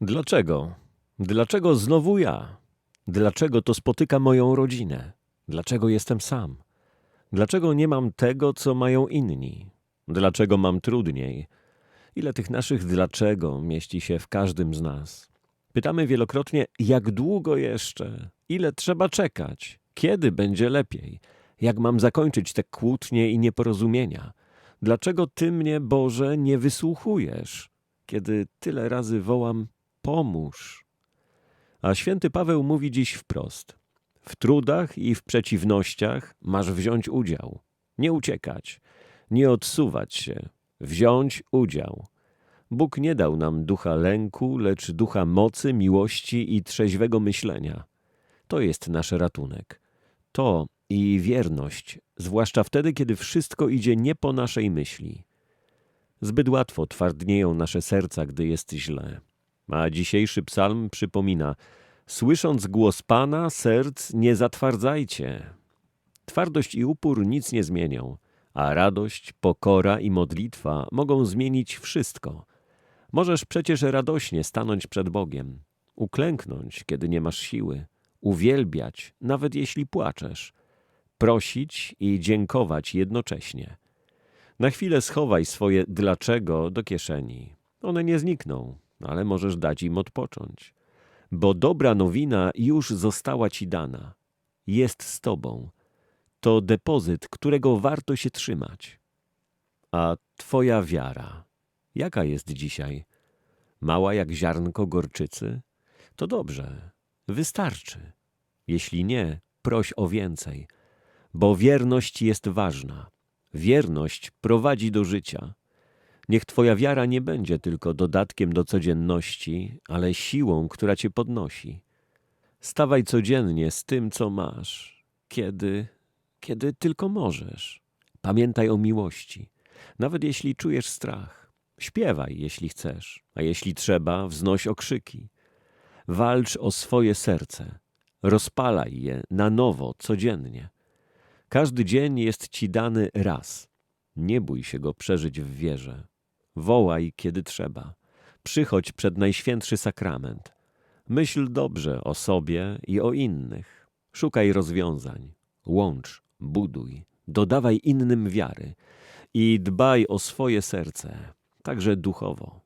Dlaczego? Dlaczego znowu ja? Dlaczego to spotyka moją rodzinę? Dlaczego jestem sam? Dlaczego nie mam tego, co mają inni? Dlaczego mam trudniej? Ile tych naszych dlaczego mieści się w każdym z nas? Pytamy wielokrotnie, jak długo jeszcze? Ile trzeba czekać? Kiedy będzie lepiej? Jak mam zakończyć te kłótnie i nieporozumienia? Dlaczego Ty mnie, Boże, nie wysłuchujesz? Kiedy tyle razy wołam, pomóż. A święty Paweł mówi dziś wprost: W trudach i w przeciwnościach masz wziąć udział, nie uciekać, nie odsuwać się, wziąć udział. Bóg nie dał nam ducha lęku, lecz ducha mocy, miłości i trzeźwego myślenia. To jest nasz ratunek. To i wierność, zwłaszcza wtedy, kiedy wszystko idzie nie po naszej myśli. Zbyt łatwo twardnieją nasze serca, gdy jest źle. A dzisiejszy psalm przypomina: Słysząc głos Pana, serc nie zatwardzajcie. Twardość i upór nic nie zmienią, a radość, pokora i modlitwa mogą zmienić wszystko. Możesz przecież radośnie stanąć przed Bogiem, uklęknąć, kiedy nie masz siły, uwielbiać, nawet jeśli płaczesz, prosić i dziękować jednocześnie. Na chwilę schowaj swoje dlaczego do kieszeni. One nie znikną, ale możesz dać im odpocząć. Bo dobra nowina już została ci dana. Jest z tobą. To depozyt, którego warto się trzymać. A twoja wiara, jaka jest dzisiaj? Mała jak ziarnko gorczycy? To dobrze, wystarczy. Jeśli nie, proś o więcej, bo wierność jest ważna. Wierność prowadzi do życia. Niech Twoja wiara nie będzie tylko dodatkiem do codzienności, ale siłą, która Cię podnosi. Stawaj codziennie z tym, co masz, kiedy, kiedy tylko możesz. Pamiętaj o miłości, nawet jeśli czujesz strach. Śpiewaj, jeśli chcesz, a jeśli trzeba, wznoś okrzyki. Walcz o swoje serce, rozpalaj je na nowo, codziennie. Każdy dzień jest ci dany raz. Nie bój się go przeżyć w wierze. Wołaj, kiedy trzeba. Przychodź przed Najświętszy Sakrament. Myśl dobrze o sobie i o innych. Szukaj rozwiązań. Łącz, buduj, dodawaj innym wiary i dbaj o swoje serce, także duchowo.